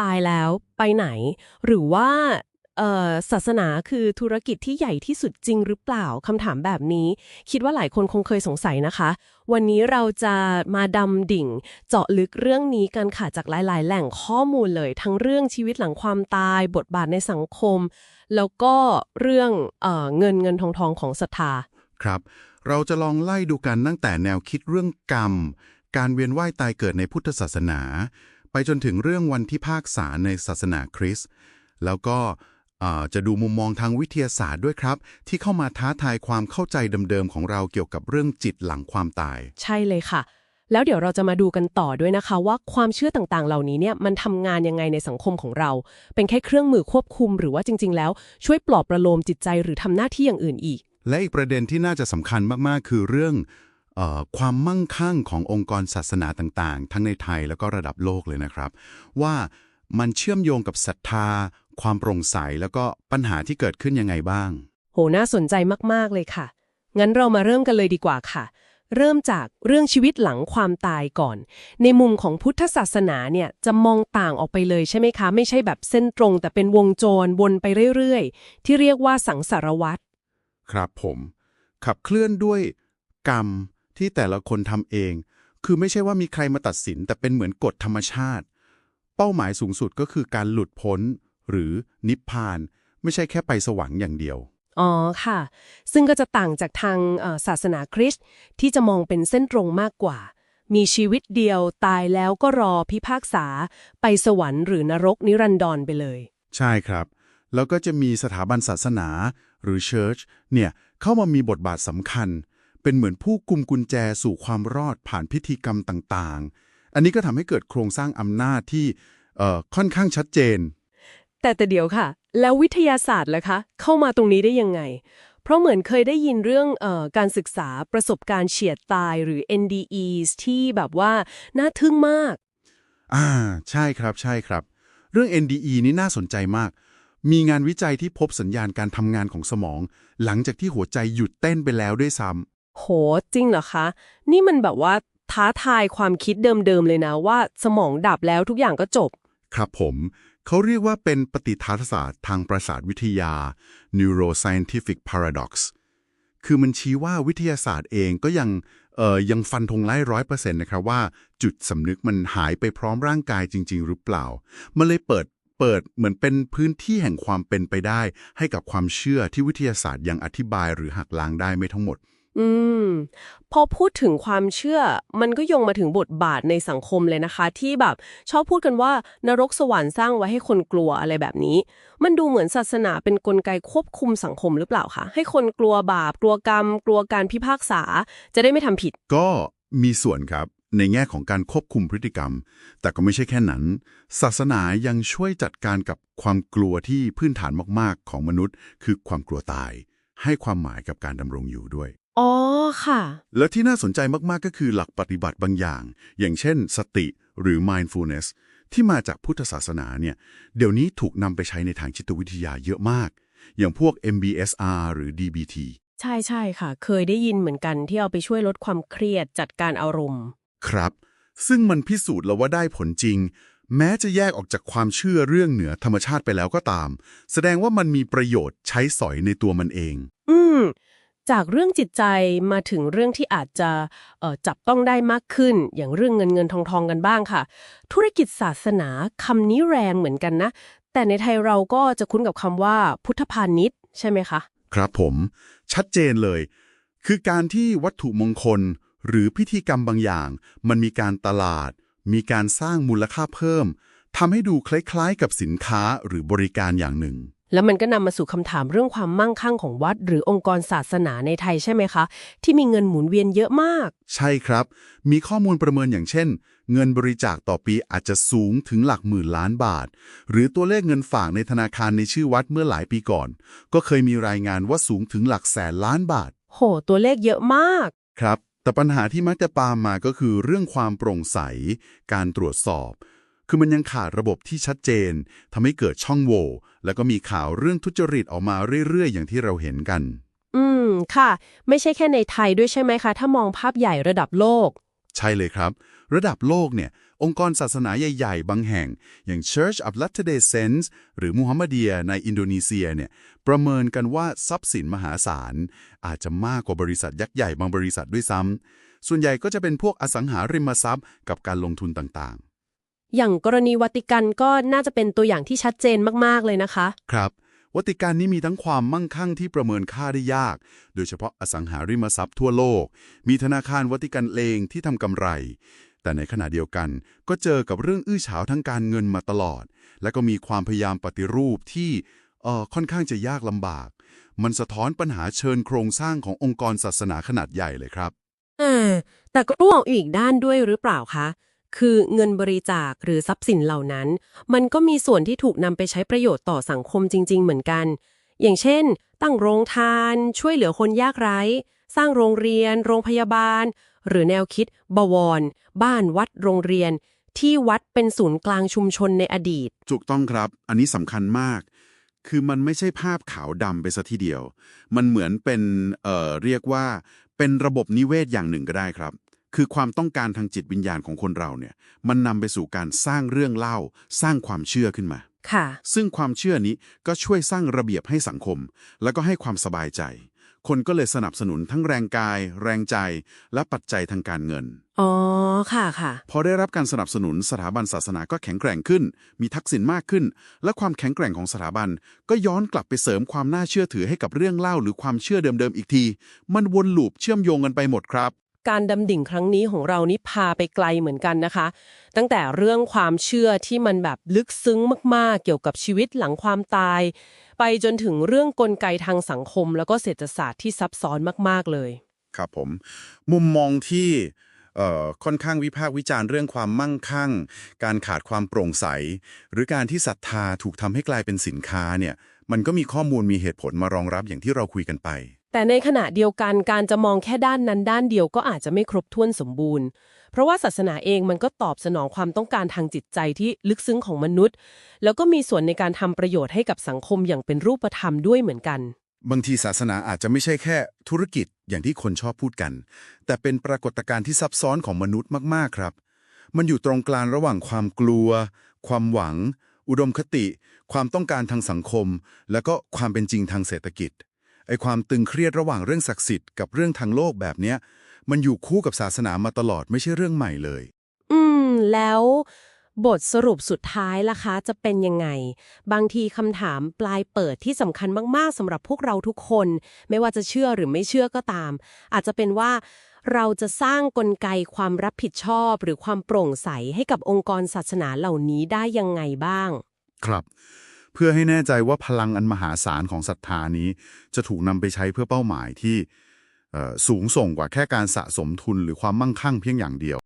ตายแล้วไปไหน หรือว่าศาสนาคือธุรกิจที่ใหญ่ที่สุดจริงหรือเปล่าคำถามแบบนี้ คิดว่าหลายคนคงเคยสงสัยนะคะ วันนี้เราจะมาดำดิ่ง เจาะลึกเรื่องนี้กันค่ะจากหลาย ๆ แหล่งข้อมูลเลย ทั้งเรื่องชีวิตหลังความตาย บทบาทในสังคม แล้วก็เรื่องเออเงินเงินทองทองของศรัทธาครับ เราจะลองไล่ดูกันตั้งแต่แนวคิดเรื่องกรรม การเวียนว่ายตายเกิดในพุทธศาสนา ไปจนถึงเรื่องวันที่ภาคษาในศาสนาคริสต์แล้วก็เอ่อจะดูมุมมองทางวิทยาศาสตร์ด้วยครับ ที่เข้ามาท้าทายความเข้าใจเดิมๆของเราเกี่ยวกับเรื่องจิตหลังความตาย ใช่เลยค่ะ แล้วเดี๋ยวเราจะมาดูกันต่อด้วยนะคะ ว่าความเชื่อต่างๆ เหล่านี้เนี่ยมันทำงานยังไงในสังคมของเรา เป็นแค่เครื่องมือควบคุม หรือว่าจริง ๆ แล้วช่วยปลอบประโลมจิตใจหรือทำหน้าที่อย่างอื่นอีก และอีกประเด็นที่น่าจะสำคัญมากๆ คือเรื่องเออ ความมั่งคั่งขององค์กรศาสนาต่างๆ ทั้งในไทยแล้วก็ระดับโลกเลยนะครับ ว่ามันเชื่อมโยงกับศรัทธา ความโปร่งใสแล้วก็ปัญหาที่เกิดขึ้นยังไงบ้าง โหน่าสนใจมากๆเลยค่ะ งั้นเรามาเริ่มกันเลยดีกว่าค่ะ เริ่มจากเรื่องชีวิตหลังความตายก่อน ในมุมของพุทธศาสนาเนี่ยจะมองต่างออกไปเลยใช่ไหมคะ ไม่ใช่แบบเส้นตรง แต่เป็นวงโจรวนไปเรื่อยๆ ที่เรียกว่าสังสารวัตรครับผม ขับเคลื่อนด้วยกรรม ที่แต่ละคนทำเอง คือไม่ใช่ว่ามีใครมาตัดสิน แต่เป็นเหมือนกฎธรรมชาติ เป้าหมายสูงสุดก็คือการหลุดพ้น หรือนิพพาน ไม่ใช่แค่ไปสวรรค์อย่างเดียว อ๋อค่ะ ซึ่งก็จะต่างจากทางเอ่อศาสนาคริสต์ที่จะมองเป็นเส้นตรงมากกว่า มีชีวิตเดียวตายแล้วก็รอพิพากษา ไปสวรรค์หรือนรกนิรันดรไปเลย ใช่ครับ แล้วก็จะมีสถาบันศาสนา หรือ Church เนี่ยเข้ามามีบทบาทสำคัญ เป็นเหมือนผู้กุมกุญแจสู่ความรอดผ่านพิธีกรรมต่างๆ อันนี้ก็ทำให้เกิดโครงสร้างอำนาจที่เอ่อค่อนข้างชัดเจน แต่แต่เดี๋ยวค่ะ แล้ววิทยาศาสตร์ล่ะคะ เข้ามาตรงนี้ได้ยังไง เพราะเหมือนเคยได้ยินเรื่องเออการศึกษาประสบการณ์เฉียดตายหรือ NDEs ที่แบบว่าน่าทึ่งมาก อ่า ใช่ครับใช่ครับ เรื่อง NDE นี่น่าสนใจมากมีงานวิจัยที่พบสัญญาณการทำงานของสมอง หลังจากที่หัวใจหยุดเต้นไปแล้วด้วยซ้ำ โหจริงเหรอคะ นี่มันแบบว่าท้าทายความคิดเดิมๆเลยนะว่าสมองดับแล้วทุกอย่างก็จบ ครับผมเขาเรียกว่าเป็นปฏิทัศศาสตร์ทางประสาทวิทยา neuroscientific paradox คือมันชี้ว่าวิทยาศาสตร์เองก็ยังเอ่อยังฟันธงไล่ร้อยเปอร์เซ็นต์นะครับว่าจุดสำนึกมันหายไปพร้อมร่างกายจริง ๆ หรือเปล่า มันเลยเปิดเปิดเหมือนเป็นพื้นที่แห่งความเป็นไปได้ ให้กับความเชื่อที่วิทยาศาสตร์ยังอธิบายหรือหักล้างได้ไม่ทั้งหมด อืม พอพูดถึงความเชื่อ มันก็โยงมาถึงบทบาทในสังคมเลยนะคะ ที่แบบชอบพูดกันว่านรกสวรรค์สร้างไว้ให้คนกลัวอะไรแบบนี้ มันดูเหมือนศาสนาเป็นกลไกควบคุมสังคมหรือเปล่าคะให้คนกลัวบาป กลัวกรรม กลัวการพิพากษา จะได้ไม่ทำผิด ก็มีส่วนครับในแง่ของการควบคุมพฤติกรรม แต่ก็ไม่ใช่แค่นั้น ศาสนายังช่วยจัดการกับความกลัวที่พื้นฐานมาก ๆ ของมนุษย์ คือความกลัวตาย ให้ความหมายกับการดำรงอยู่ด้วย อ๋อค่ะ และที่น่าสนใจมาก ๆ ก็คือหลักปฏิบัติบางอย่าง อย่างเช่น สติหรือ mindfulness ที่มาจากพุทธศาสนาเนี่ย เดี๋ยวนี้ถูกนำไปใช้ในทางจิตวิทยาเยอะมาก อย่างพวก MBSR หรือ DBT ใช่ใช่ค่ะ เคยได้ยินเหมือนกันที่เอาไปช่วยลดความเครียดจัดการอารมณ์ ครับ ซึ่งมันพิสูจน์แล้วว่าได้ผลจริง แม้จะแยกออกจากความเชื่อเรื่องเหนือธรรมชาติไปแล้วก็ตาม แสดงว่ามันมีประโยชน์ใช้สอยในตัวมันเอง อืม จากเรื่องจิตใจมาถึงเรื่องที่อาจจะจับต้องได้มากขึ้น อย่างเรื่องเงินเงินทองทองกันบ้างค่ะ ธุรกิจศาสนาคำนี้แรงเหมือนกันนะ แต่ในไทยเราก็จะคุ้นกับคำว่าพุทธพาณิชย์ใช่ไหมคะ ครับผมชัดเจนเลย คือการที่วัตถุมงคลหรือพิธีกรรมบางอย่าง มันมีการตลาด มีการสร้างมูลค่าเพิ่มทำให้ดูคล้ายๆ กับสินค้าหรือบริการอย่างหนึ่ง แล้วมันก็นำมาสู่คำถามเรื่องความมั่งคั่งของวัด หรือองค์กรศาสนาในไทยใช่ไหมคะ ที่มีเงินหมุนเวียนเยอะมาก ใช่ครับ มีข้อมูลประเมินอย่างเช่น เงินบริจาคต่อปีอาจจะสูงถึงหลักหมื่นล้านบาท หรือตัวเลขเงินฝากในธนาคารในชื่อวัดเมื่อหลายปีก่อน ก็เคยมีรายงานว่าสูงถึงหลักแสนล้านบาท โห ตัวเลขเยอะมาก ครับ แต่ปัญหาที่มักจะตามมาก็คือเรื่องความโปร่งใส การตรวจสอบ คือมันยังขาดระบบที่ชัดเจนทำให้เกิดช่องโหว่แล้วก็มีข่าวเรื่องทุจริตออกมาเรื่อย ๆ อย่างที่เราเห็นกัน อืม ค่ะ ไม่ใช่แค่ในไทยด้วยใช่ไหมคะ ถ้ามองภาพใหญ่ระดับโลก ใช่เลยครับ ระดับโลกเนี่ย องค์กรศาสนาใหญ่ ๆ บางแห่ง อย่าง Church of Latter-day Saints หรือมูฮัมหมัดเดียในอินโดนีเซียเนี่ย ประเมินกันว่าทรัพย์สินมหาศาล อาจจะมากกว่าบริษัทยักษ์ใหญ่บางบริษัทด้วยซ้ำส่วนใหญ่ก็จะเป็นพวกอสังหาริมทรัพย์กับการลงทุนต่าง อย่างกรณีวัติกันก็น่าจะเป็นตัวอย่างที่ชัดเจนมากๆเลยนะคะๆครับ วัติกันนี้มีทั้งความมั่งคั่งที่ประเมินค่าได้ยาก โดยเฉพาะอสังหาริมทรัพย์ทั่วโลก มีธนาคารวัติกันเองที่ทำกำไร แต่ในขณะเดียวกันก็เจอกับเรื่องอื้อฉาวทั้งการเงินมาตลอด และก็มีความพยายามปฏิรูปที่เอ่อค่อนข้างจะยากลำบาก มันสะท้อนปัญหาเชิญโครงสร้างขององค์กรศาสนาขนาดใหญ่เลยครับเออแต่ก็ร่วงอีกด้านด้วยหรือเปล่าคะ คือเงินบริจาคหรือทรัพย์สินเหล่านั้น มันก็มีส่วนที่ถูกนำไปใช้ประโยชน์ต่อสังคมจริง ๆ เหมือนกัน อย่างเช่น ตั้งโรงทาน ช่วยเหลือคนยากไร้ สร้างโรงเรียน โรงพยาบาล หรือแนวคิด บวร บ้านวัดโรงเรียน ที่วัดเป็นศูนย์กลางชุมชนในอดีต ถูกต้องครับ อันนี้สำคัญมาก คือมันไม่ใช่ภาพขาวดำไปซะทีเดียว มันเหมือนเป็นเอ่อเรียกว่าเป็นระบบนิเวศอย่างหนึ่งก็ได้ครับ คือความต้องการทางจิตวิญญาณของคนเราเนี่ยมันนำไปสู่การสร้างเรื่องเล่า สร้างความเชื่อขึ้นมา ค่ะ ซึ่งความเชื่อนี้ก็ช่วยสร้างระเบียบให้สังคม แล้วก็ให้ความสบายใจ คนก็เลยสนับสนุนทั้งแรงกาย แรงใจ และปัจจัยทางการเงิน อ๋อ ค่ะค่ะ พอได้รับการสนับสนุนสถาบันศาสนาก็แข็งแกร่งขึ้น มีทักษิณมากขึ้น และความแข็งแกร่งของสถาบัน ก็ย้อนกลับไปเสริมความน่าเชื่อถือให้กับเรื่องเล่าหรือความเชื่อเดิมๆอีกที มันวนลูปเชื่อมโยงกันไปหมดครับ การดำดิ่งครั้งนี้ของเรานี่พาไปไกลเหมือนกันนะคะ ตั้งแต่เรื่องความเชื่อที่มันแบบลึกซึ้งมากๆ เกี่ยวกับชีวิตหลังความตาย ไปจนถึงเรื่องกลไกทางสังคม แล้วก็เศรษฐศาสตร์ที่ซับซ้อนมากๆเลย ครับผม มุมมองที่ค่อนข้างวิพากษ์วิจารณ์เรื่องความมั่งคั่ง การขาดความโปร่งใส หรือการที่ศรัทธาถูกทำให้กลายเป็นสินค้าเนี่ยมันก็มีข้อมูลมีเหตุผลมารองรับอย่างที่เราคุยกันไป แต่ในขณะเดียวกันการจะมองแค่ด้านนั้นด้านเดียวก็อาจจะไม่ครบถ้วนสมบูรณ์ เพราะว่าศาสนาเองมันก็ตอบสนองความต้องการทางจิตใจที่ลึกซึ้งของมนุษย์ แล้วก็มีส่วนในการทำประโยชน์ให้กับสังคมอย่างเป็นรูปธรรมด้วยเหมือนกัน บางทีศาสนาอาจจะไม่ใช่แค่ธุรกิจอย่างที่คนชอบพูดกัน แต่เป็นปรากฏการณ์ที่ซับซ้อนของมนุษย์มากๆครับ มันอยู่ตรงกลางระหว่างความกลัว ความหวัง อุดมคติ ความต้องการทางสังคม แล้วก็ความเป็นจริงทางเศรษฐกิจ ไอ้ความตึงเครียดระหว่างเรื่องศักดิ์สิทธิ์กับเรื่องทางโลกแบบเนี้ยมันอยู่คู่กับศาสนามาตลอดไม่ใช่เรื่องใหม่เลย อืม แล้วบทสรุปสุดท้ายล่ะคะจะเป็นยังไง บางทีคำถามปลายเปิดที่สำคัญมาก ๆสำหรับพวกเราทุกคน ไม่ว่าจะเชื่อหรือไม่เชื่อก็ตาม อาจจะเป็นว่า เราจะสร้างกลไกความรับผิดชอบ หรือความโปร่งใสให้กับองค์กรศาสนาเหล่านี้ได้ยังไงบ้าง ครับ เพื่อให้แน่ใจว่าพลังอันมหาศาลของศรัทธานี้ จะถูกนำไปใช้เพื่อเป้าหมายที่สูงส่งกว่าแค่การสะสมทุนหรือความมั่งคั่งเพียงอย่างเดียว